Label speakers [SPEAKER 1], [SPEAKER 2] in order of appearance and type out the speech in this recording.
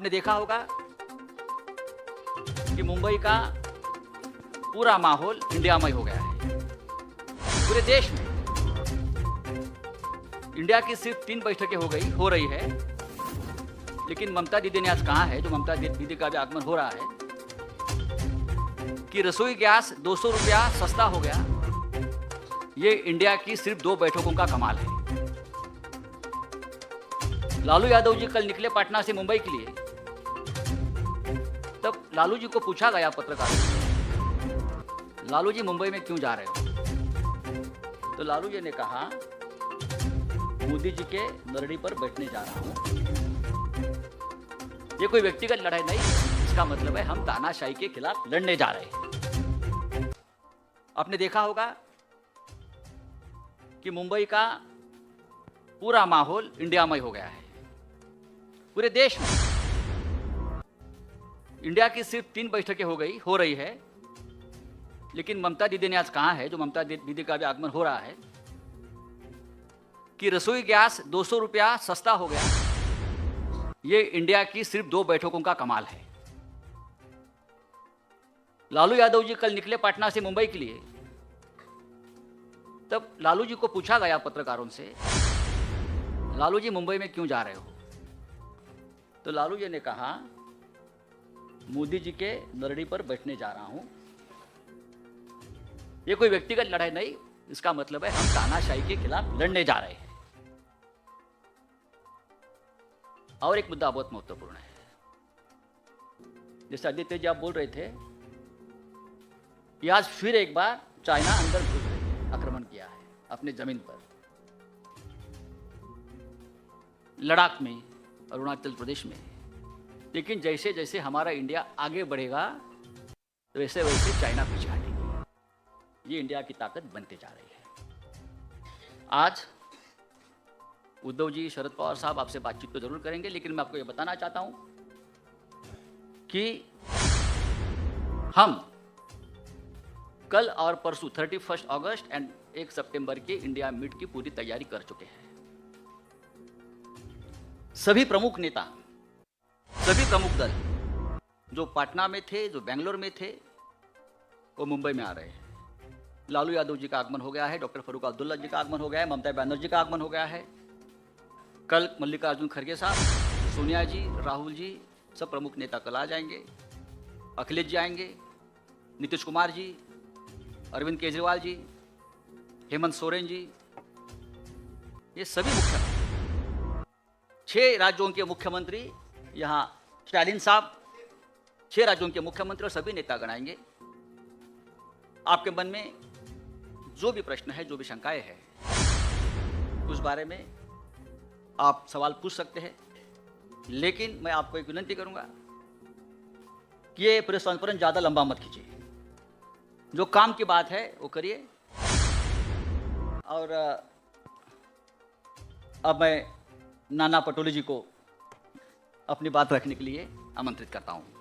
[SPEAKER 1] आपने देखा होगा कि मुंबई का पूरा माहौल इंडियामय हो गया है। पूरे देश में इंडिया की सिर्फ़ तीन बैठकें हो गई, हो रही है। लेकिन ममता दीदी ने आज कहा है, जो ममता दीदी का भी आगमन हो रहा है, कि रसोई गैस दो सौ रुपया सस्ता हो गया। ये इंडिया की सिर्फ़ दो बैठकों का कमाल है। लालू यादव जी कल निकले पटना से मुंबई के लिए। तब लालू जी को पूछा गया पत्रकारों लालू जी मुंबई में क्यों जा रहे हो? तो लालू जी ने कहा, मोदी जी के नरड़ी पर बैठने जा रहा हूँ। ये कोई व्यक्तिगत लड़ाई नहीं, इसका मतलब है हम तानाशाही के खिलाफ लड़ने जा रहे हैं। आपने देखा होगा कि मुंबई का पूरा माहौल इंडियामय हो गया है। पूरे देश में इंडिया की सिर्फ़ तीन बैठकें हो गई, हो रही है। लेकिन ममता दीदी ने आज कहा है, जो ममता दीदी का भी आगमन हो रहा है, कि रसोई गैस दो सौ रुपया सस्ता हो गया। ये इंडिया की सिर्फ़ दो बैठकों का कमाल है। लालू यादव जी कल निकले पटना से मुंबई के लिए। तब लालू जी को पूछा गया पत्रकारों से, लालू जी मुंबई में क्यों जा रहे हो? तो लालू जी ने कहा मोदी जी के नरड़ी पर बैठने जा रहा हूँ। ये कोई व्यक्तिगत लड़ाई नहीं, इसका मतलब है हम तानाशाही के खिलाफ लड़ने जा रहे हैं। और एक मुद्दा बहुत महत्वपूर्ण है। जैसे आदित्य जी आप बोल रहे थे कि आज फिर एक बार चाइना अंदर घुस गई, आक्रमण किया है अपने ज़मीन पर। लद्दाख में, अरुणाचल प्रदेश में लेकिन जैसे जैसे हमारा इंडिया आगे बढ़ेगा वैसे वैसे चाइना पीछे हटेगी। ये इंडिया की ताकत बनते जा रही है। आज उद्धव जी शरद पवार साहब आपसे बातचीत तो ज़रूर करेंगे, लेकिन मैं आपको ये बताना चाहता हूँ कि हम कल और परसों थर्टी फ़र्स्ट ऑगस्ट एंड एक सितंबर के इंडिया मीट की पूरी तैयारी कर चुके हैं। सभी प्रमुख नेता सभी प्रमुख दल जो पटना में थे, जो बेंगलोर में थे, वो मुंबई में आ रहे हैं। लालू यादव जी का आगमन हो गया है, डॉक्टर फरूक अब्दुल्ला जी का आगमन हो गया है, ममता बनर्जी का आगमन हो गया है। कल मल्लिकार्जुन खड़गे साहब, सोनिया जी, राहुल जी, सब प्रमुख नेता कल आ जाएँगे, अखिलेश जी आएँगे, नीतीश कुमार जी, अरविंद केजरीवाल जी, हेमंत सोरेन जी, ये सभी मुख्यमंत्री छह राज्यों के मुख्यमंत्री यहाँ स्टालिन साहब, छह राज्यों के मुख्यमंत्री और सभी नेता गणाएँगे आपके मन में जो भी प्रश्न है, जो भी शंकाएँ है, उस बारे में आप सवाल पूछ सकते हैं। लेकिन मैं आपको एक विनंती करूँगा कि ये प्रेस कॉन्फ्रेंस ज़्यादा लंबा मत कीजिए। जो काम की बात है, वो करिए। और अब मैं नाना पटोले जी को अपनी बात रखने के लिए आमंत्रित करता हूँ।